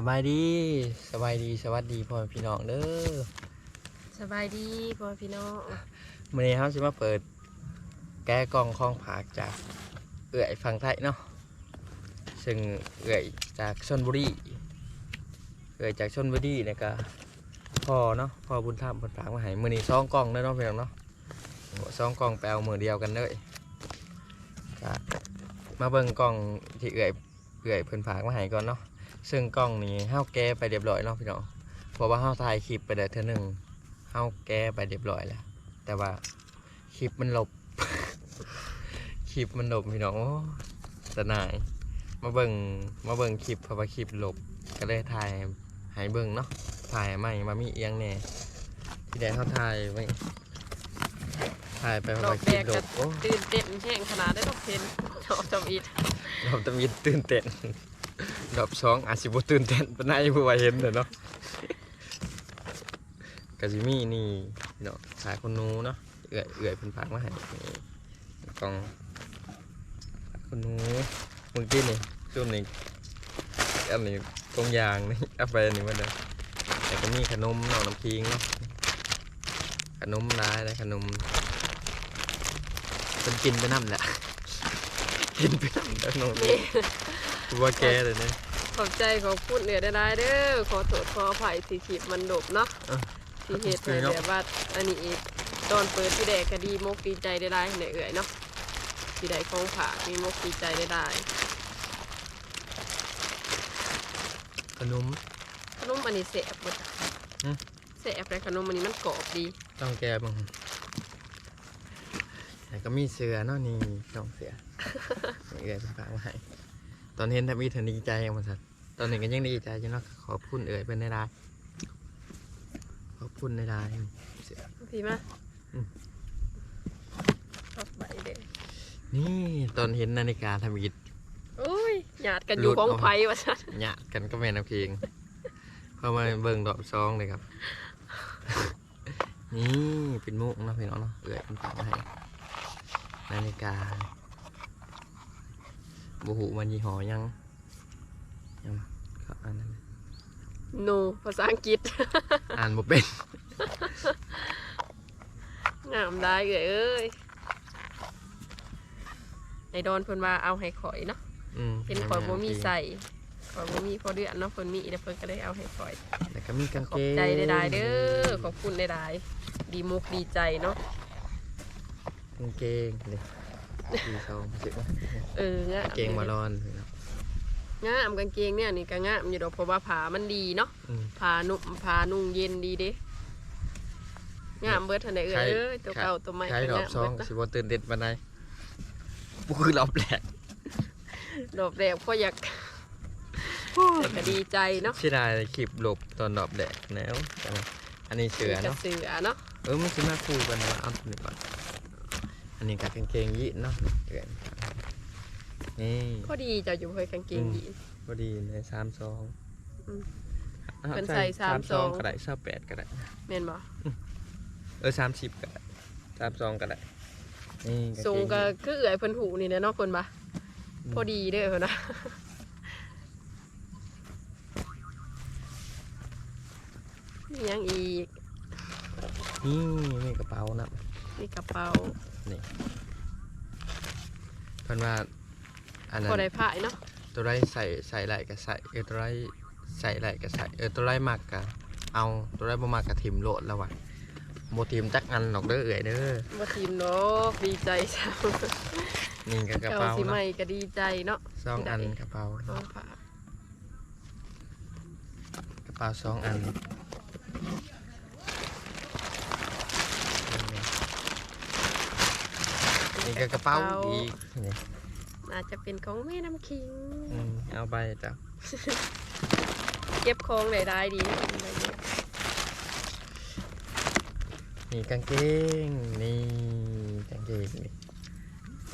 สบายดีสบายดีสวัสดีพ่อแม่พี่น้องเด้อสบายดีพ่อพี่น้องมื้อนี้เฮาสิมาเปิด แก้กล่องของผากจากเอื่อยฝั่งไทยเนาะซึ่งเอื่อยจากชนบุรีเอื่อยจากชนบุรีเนี่ยก็พ่อเนาะพ่อบุญธรรมเพิ่นฝากมาให้มื้อนี้ซองกล่องเด้อเนาะพี่น้องเนาะซองกล่องไปเอามือเดียวกันเลยก็มาเบิ่งกล่องที่เอื่อยเอื่อยเพิ่นฝากมาให้ก่อนเนาะ ซึ่งกล่องนี้เฮาแก้ไปเรียบร้อยเนาะพี่น้องเพราะว่าเฮาถ่ายคลิปไปได้เทื่อหนึงเฮาแก้ไปเรียบร้อยแล้ว แต่ว่าคลิปมันหลบ คลิปมันหลบพี่น้องโอ้สนายมาเบิ่งมาเบิ่งคลิปเพราะว่าคลิปหลบก็เลยถ่ายให้เบิ่งเนาะถ่ายใหม่มามีเอียงแหน่ที่แดงเขาถ่ายไว้ถ่ายไปเพราะว่าคลิปหลบโอ้ตื่นเต้นแห้งขนาดได้ต้องเพนชอบจำอิดดอกตะมีตื่นเต้น ดอกสองอาจสิบ่ตื่นเต้นปานใดผู้ว่าเห็นเด้อเนาะกาซิมีนี่พี่น้องสายคนหนูเนาะเอื่อยเอื่อยเพิ่นฝากมาให้นี่กล่องสายคนหนูเมื่อกี้นี่ช่วงนี้อันนี้กล่องยางนี่เอาไปอันนี้มาเด้อแต่ก็มีขนมเนาะน้ำพิงเนาะขนมหลายเลยขนมเพิ่นกินไปนำแหละกินไปนำเด้อน้องนี่ ว่าแกเลยเนี่ยขอบใจขอบคุณเหนือได้ๆเด้อขอโทษขออภัยที่คลิปมันดบเนาะเออที่เหตุให้แบบว่าอันนี้อีกตอนเปิดที่แดกก็ดีมกดีใจได้ๆเหนือเอื่อยเนาะที่ได้ของผากมีมกดีใจได้ขนมๆขนมอันนี้แสบหมดอืมแสบเลยขนมอันนี้มันกรอบดีต้องแกบ้างแต่ก็มีเสือเนาะนี่น้องเสือนี่เอ๋ยฝากมาให้ ตอนเห็นทำอีเธอดีใจยังมาสัตว์ตอนนี้ก็ยังดีใจอยู่เนาะขอบคุณเอ๋ยเป็นได้ได้ขอบคุณได้ได้เสือพี่มาอืมขอบใบเด้อนี่ตอนเห็นนาฬิกาทำอีทโอ้ยหยาดกันอยู่หลุดของออกมาไผ่วะฉันหยาดกันก็แม่น้ำเพลงเข้ามาเบิ่งดอกซองเลยครับ นี่เป็นมุกเนาะพี่น้องเนาะเอ๋ยเป็นฝากมาให้นาฬิกา บูหูมันยี่ห้อยังยังเขาอ่านนั่นโนภาษาอังกฤษ อ่านบ่เป็น งามได้เอ้ยเอ้ยไอดอนเพิ่นว่าเอาให้ข่อยเนาะอืมเป็นข่อยบ่มีใส่ข่อยบ่มีพอเดือนเนาะเพิ่นมีแต่เพิ่นก็เลยเอาให้ข่อย แล้วก็มีกางขอเกบงใจได้ๆเด้อขอบคุณได้ๆดีมุกดีใจเนาะ กางเกงนี่สี ทองสึกว่าเอองามเกงมาร้อนพี่น้องงามกางเกงเนี่ยนี่ก็งามอยู่ดอกเพราะว่าผ้ามันดีเนาะอืมผ้านุ่มผ้านุ่งเย็นดีเด้งามเบิดทันได้เอ้ยใครเอ้ยตัวเก่าตัวใหม่ใช้ก็ดอกงามซองเบิดนะสิบ่ตื่นเต้นปานใดบ่คือรอบแรกดอกแรกก็อยากแต่ก็ดีใจเนาะสิได้คลิปหลบตอนดอกแดกแล้วอันนี้เสือกับเนาะเสือเนาะเออมันสิมาคู่กันว่าเอาตัวนี้ก่อน อันนี้กับกางเกงยีนเนาะเดือนนี่ พอดีจะอยู่เคยกางเกงยีน พอดีในสามสองอืมอะเป็นใส่สามสอง ก็ได้สามแปดก็ได้ แม่นบ่เออสามสิบก็ได้สามสองก็ได้นี่างเกทรงก็ยีนคือเอื่อยเพิ่นหูนี่แหละเนาะเพิ่นบ่พอดีเด้อเพิ่นนะมีหยังอีก นี่มีกระเป๋านะ มีกระเป๋า เพิ่นว่าอันนั้พอนได้พายเนาะตัวไรใส่ใส่ไหลก็ใส่เออตัวไรใส่ไหลก็ใส่เออตัวไรมักก็เอาตัวไรบ่มักก็ทิมโลดแล้วว่ะโมทิมจักอันดอกเด้อเอ่ยเด้อบ่ทีมเนาะดีใจจ้านี่ก็กระเจ้าเป๋าสิเนาะใหม่ก็ดีใจเนาะสองอันกระเป๋าเอาผ้ากระเป๋าสองอัน นี่ก็กระเป๋าอีกนี่น่าจะเป็นของแม่น้ำคิง อืมเอาไปจ้ะเก็บของได้ได้ดีนะอะไรเงี้ยนี่กางเกงนี่กางเกงนี่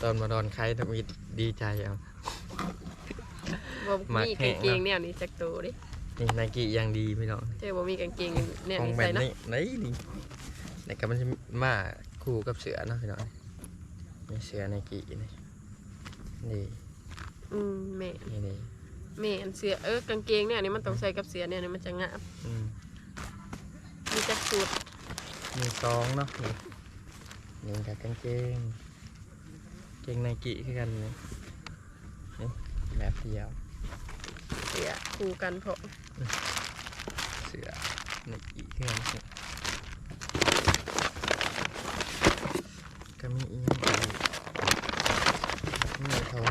ตอนมาดอนใครทำอีดีใจเอาบ่มักมีแห้กางงเกงเนาะแนวนี้จักตัวดินี่ไนกี้ยังดีพี่น้องเจ้าบ่มีกางเกงแนวของนี้แบใส่บเนาะนี้ไหนนี่ไหนก็มันจะมาคู่กับเสือเนาะพี่น้อง นี่เสือไนกี้นี่นี่อืมแม่นี่นี่แม่นเสื้อเออกางเกงเนี่ยอันนี้มันต้องใส่กับเสื้อเนี่ยอันนี้มันจะงามอืมมีจักสูตรมีซองเนาะนี่นี่กับกางเกงเกงไนกี้คือกันนี่นี่แบบเดียวเสื้อคู่กันเพราะเสือไนกี้คือกันนี่ก็มีอีกอย่าง อีกมีทง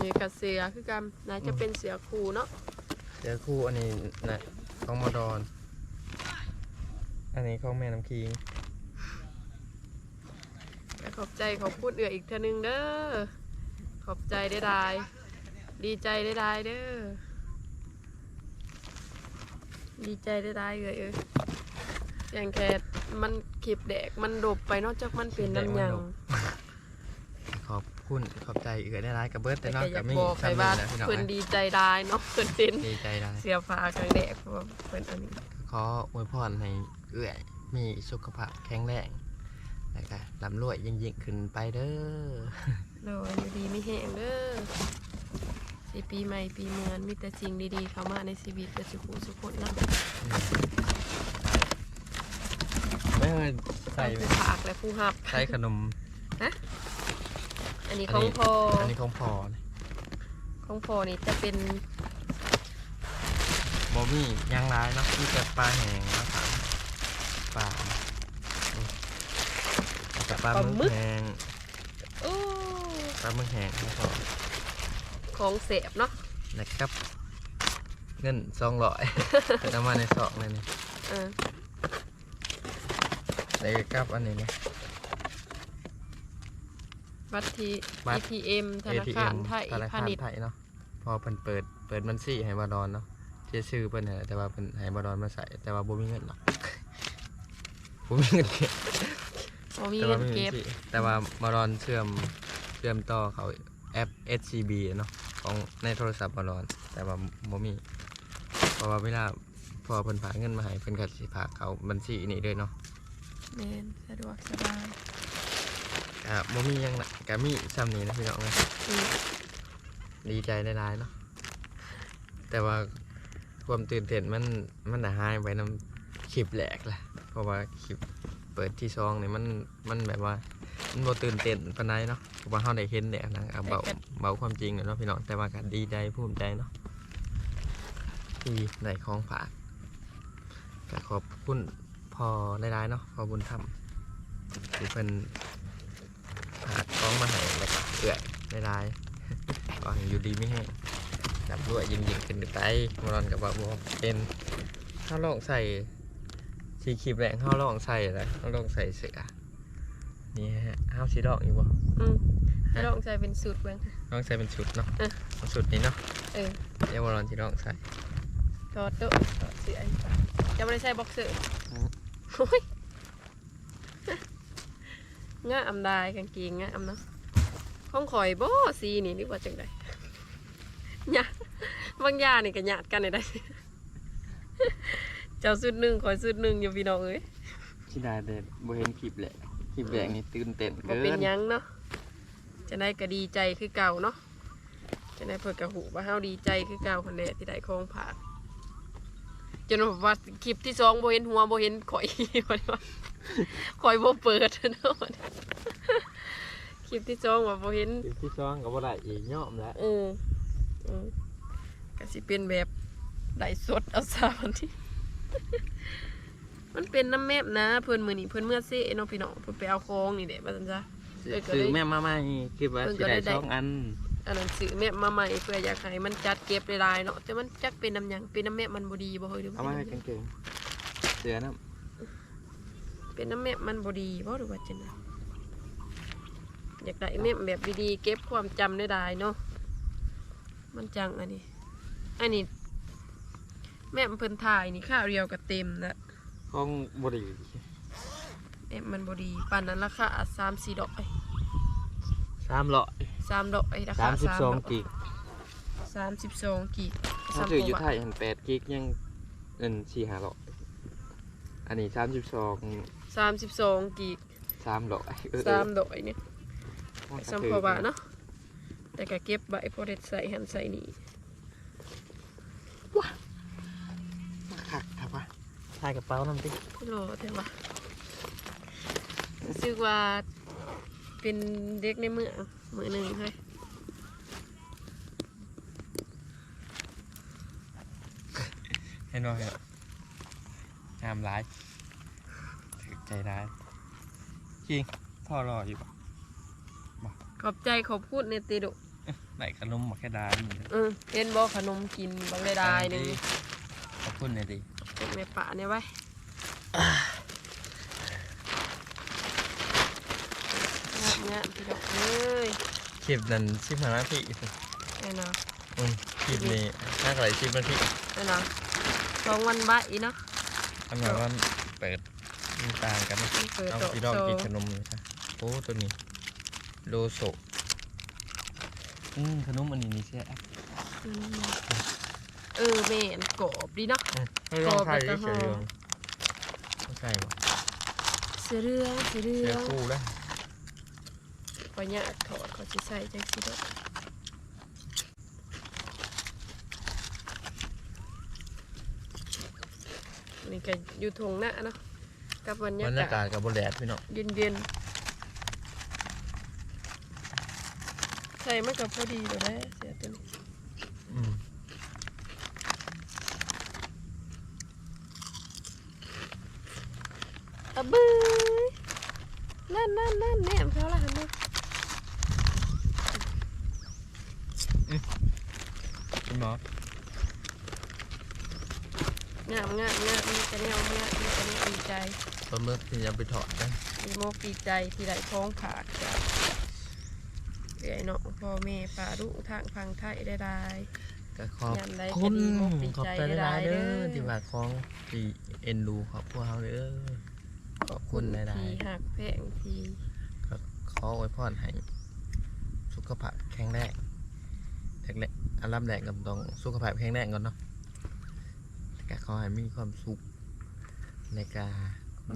นี่กับเสื้อคือกันน่าจะเป็นเสื้อคู่เนาะเสือคู่อันนี้นะของมอดอน อันนี้ของแม่น้ำคิงแต่ขอบใจขอบพูดเอืออีกเท่านึงเด้อ ขอบใจได้ได้ดีใจได้ได้เด้อ ดีใจได้ได้เลยเอ้ยอ ย่างแค่มันขีบแดกมันดบไปนอกจากมันเป็นน้ำหยังขอบคุณขอบใจเอือได้ร้ายกับเบิร์ดแต่แต่นอกก็อจายากไม่บอกใครซ้ำว่านี่แหละพี่น้องเพิ่นนะดีใจได้เนาะเพิ่นเป็นดีใจได้เสียฟ้าครั้งแรกเพราะว่าเพิ่นอันนี้ขออวยพรให้เอื่อยมีสุขภาพแข็งแรงแล้วก็ร่ำรวยยิ่งยิ่งๆขึ้นไปเด้อโดยอยู่ดีไม่แห้งเด้อสิปีใหม่ปีเมือนมีแต่สิ่งดีๆเข้ามาในชีวิตเพื่อสุขุสุขคนนะ ไม่เคยใส่ผู้ผากและผู้หับใส่ขนม อันนี้อันของนี้พออันนี้ของพอนะของพอนี่จะเป็นบอมี่ย่างร้ายเนาะมีแต่ปลาแห้งนะครับปลานี่แล้วกับปลาหมึกแห้งโอ้ปลาหมึกแห้งแล้วก็ของเสพเนาะนะครับ เงินสองร้อยจะมาในซองเลยนี่ เออแล้วก็กับอันนี้นะ บัตรที บัตร ATM ธนาคาร ATM ไทยธนาพาคารณิชย์ไทยเนาะพอเพิ่นเปิดเปิดบัญชีให้บาดอนเนาะเชื่อชื่อเพิ่นนั่นแหละแต่ว่าเพิ่นให้บาดอนมาใส่แต่ว่าบ่มีเงินหรอกบ่มีเงินเก็บพอมีแต่เงิว่านไม่มีเก็บบัญชีแต่ว่าบาดอนเชื่อมเชื่อมต่อเขาแอป SCB เนาะของในโทรศัพท์บาดอน แต่ว่าบ่มีเพราะว่าเวลาพอเพิ่นฝากเงินมาให้เพิ่นก็สิฝากเขาบัญชีนี้ด้วยเนาะ แมนสะดวกสบายอะบ่มีหยังละก็มีซ้ำนี้นะพี่น้องเอ้ยอืมดีใจได้หลายๆเนาะแต่ว่าความตื่นเต้นมันมันน่ะหายไปน้ำคลิปแหลกแหละเพราะว่าคลิปเปิดที่ซองเนี่ยมันมันแบบว่ามันบ่ตื่นเต้นปานใดเนาะเพราะว่าเฮาได้เห็นเนี่ยนะเอาเบาเบาความจริงอะเนาะพี่น้องแต่ว่าก็ดีใจภูมิใจเนาะที่ได้ของฝากก็ขอบคุณ พอได้หลายๆเนาะพอบุญธรรมที่เพิ่นฝากของมาให้แล้วก็เอื้อยได้หลายๆก็ให้อยู่ดีไม่แห้งดับด้วยยิงยิงๆขึ้นไปมานอนกับบ่าวบอกเป็นข้าวลองใส่สีครีมแรงข้าวลองใส่แล้วข้าวลองใส่เสื้อนี่ฮะข้าวสีดอกอีกบ่อืมให้ลองใส่เป็นสูตรเบิ่งลองใส่เป็นชุดเนาะเออเอาชุดนี้เนาะเออเดี๋ยวมานอนสีดองใส่ถอดโต๊ะถอดเสื้อจะไม่ได้ใส่บ็อกเซอร์อืมโอ้ย ง่าอำได้กางเกงง่าอำเนาะของข่อยบ่สีนี่นึกว่าจังไดหยาบางอย่างนี่ก็หยาดกันได้ได้เจ้าสุดหนึ่งข่อยสุดหนึ่งอยู่พี่น้องเอ้ยที่ได้เด็ดบ่เห็นคลิปแหละคลิปแรงนี่ตื่นเต้นบ่เกิเป็นนหยังเนาะจะได้ก็ดีใจคือเก่าเนาะจะได้เพิ่นกระหูว่าเฮาดีใจคือเก่าคนแหละที่ได้ของผาก จนว่าคลิปที่สองบ่เห็นหัวบ่เห็นข่อยว่าว่าข่อยบ่เปิดเนาะคลิปที่สองว่าบ่เห็นคลิปที่สองก็บ่ได้อีกย่อมแล้วเออเออก็สิเป็นแบบไลฟ์สดเอาซะวันที่มันเป็นน้ำแมบนะ เพิ่นมื้อนี้เพิ่นเมื่อเซ่เนาะพี่น้องเพิ่นไปเอาของนี่แหละว่าซั่นซะเออก็เลยซื้อแม่มาใหม่คิดว่าเพิ่นสิก็ได้ได้ได้สองอัน อันนั้นซื้อแมบมาใหม่เพื่ออยากให้มันจัดเก็บหลายๆเนาะแต่มันจักเป็นน้ำหยังเป็นน้ำแมบมันบ่ดีบ่เฮ้ยหรือเอาว่ามาเป็นให้น้ำหยังกางเกงเสือน้เป็นน้ำแมบมันบ่ดีบ่หรือว่าจังไดอยากได้แมบแบบดีๆเก็บความจำได้ได้เนาะมันจังอันนี้ อันนี้ แม่มเพิ่นถ่ายนี่ข้าวเดียวก็เต็มแล้วำของบริแม่มมันบ่ดีปานนั้นราคา3 4ดอกไอ้สามร้อย 3ดอกไอ้ราสาคามสิบสองดกิก32กิกถ้าถืออยู่ไทยหันแปดกิกยังเงินสี่ห้าร้อยอันนี้สามสิบสอง32กิกสามร้อยเออสามดอกไอ้เนี่ยสัมภาระเนาะแต่ก็เก็บใบพอได้ใส่หันใส่นี่ขักครับวะใส่กระเป๋าน้ำติโลแต่ว่ารู้สึกว่าเป็นเด็กในเมือง มือหนึ่งเฮ้ยเห็นบ่เห็นงามร้ายถึกใจร้ายจริงพ่อรออยู่ปะขอบใจขอบพูดในติดุไหนขนมมาแค่ดานนี่นะเออเห็นบ่ขนมกินบางได้ได้หนึ่งขอบคุณหน่อยดิพวกในป่าเนี่ยไว้งามงามพี่ดอกเอ้ยคลิปนั้นชิมหาหน้าที่ไอ้เนาะอืมคลิปนี้น่าจะไหลชิมหน้าที่ไอ้เนาะสองวันใบเนาะทำไมว่าเปิดมีต่างกันนะมันเปิดเอาโตะพี่ดอมโซกินขนมเลยค่ะโอ้ตัวนี้โลโซอืมขนมอันนี้นี่เสียแอปอืมเออแม่นกรอบดีเนาะให้ลองใส่กรอบเฉแอลกอฮอล์ยๆลองใส่บ่เสือเรื่องเสือเรืเสียองคู่แล้ว พอเนี่ยถอดเขาจะใส่จังสิเด้อนี่ก็อยู่ทงหน้าเนาะกับบรรบรยารยากาาศศกับบนแดดพี่น้องเย็นเย็นๆใส่มันก็พอดีเลยนะเสียตัวนี้ อืมอะบื้อนั่นนั่นนั่นแนมเขาละหันมา คุณหมองามงามงามมีกระเนียวงามมีกระเนียวดีใจปลาหมึกที่จะไปถอดนะมีโมกดีใจที่ได้ท้องผากจากเอื่อยเนาะพ่อแม่ป่าดุทางพังไทยได้ได้ก็ขอบคุณขอบใจใจหลายๆเด้เด้อที่ว่าของที่เอ็นดูครอบครัวเฮาเด้อขอบคุณหลายทีหักแพงทีๆก็ขออวยพรให้สุขภาพแข็งแรงแรกอันดับแรกก็ต้องสุขภาพแข็งแรงก่อนเนาะ ก็ขอให้มีความสุขในการ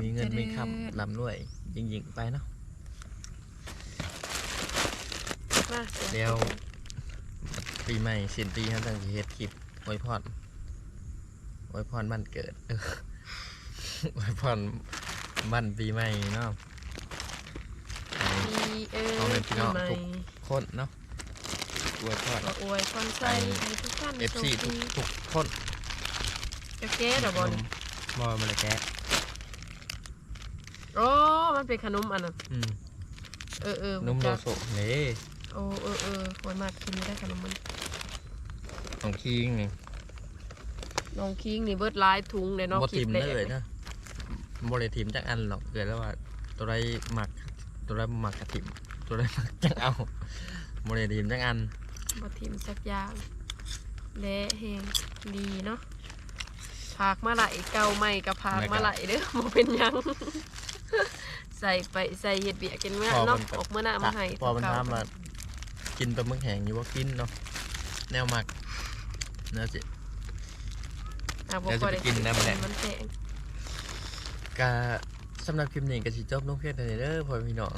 มีเงินมีคำร่ำรวยยิ่งๆไปเนาะมาเดี๋ยวปีใหม่สิ้นปีเขาต้องสิเฮ็ดคลิปอวยพรอวยพรวันเกิดเอออวยพรวันปีใหม่เนาะให้ปีเอ้ยเอาเลยพี่ปีน้องใหม่ทุกคนเนาะอวยพรก็อวยพรใส่ให้ทุกท่านเอฟซีโชทุคกดีทุกคน จะแก้ดอกบอลบอลมาเลยแกะโอ้มันเป็นขนมอันนั้นอืมเออเออนุ่มโลจักโซเน่โอ้เออเออควรมากกินไม่ได้ขนมมันของคิงนี่น้องคิงนี่เบิดหลายถุงเลยเนาะบอคลิทิปมแรกเลยนะบอเลยทิมจักอันหรอกเกิดแล้วว่า ตัวไรหมัก ตัวไรหมักกระทิมตัวไรหมักจังเอาบอเลยทิมจักอันบ่ทิมสักอย่างและแหงดีเนาะ ผากมาไหลเก่าใหม่กับผากมาไหลเด้อบ่เป็นหยัง ใส่ไปใส่เห็ดเบียกินเมื่อเนาะออกเมื่อหน้ามาให้พอมันเก่าทำมากินปลาหมึกแห้งอยู่ว่ากินเนาะแนวหมักเนื้อสิอะบ่เดี๋ยวจะค่อยไปได้กินน้ำแดงมันแพงกะสำหรับคลิปนี้ก็สิจบลงเพียงเท่านี้เด้อพ่อพี่น้อง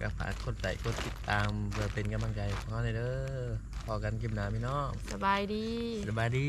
ก็ฝากกดไลค์กดติดตามเพื่อเป็นกำลังใจของเราหน่อยเด้อพอกันคลิปหน้าพี่น้องสบายดีสบายดี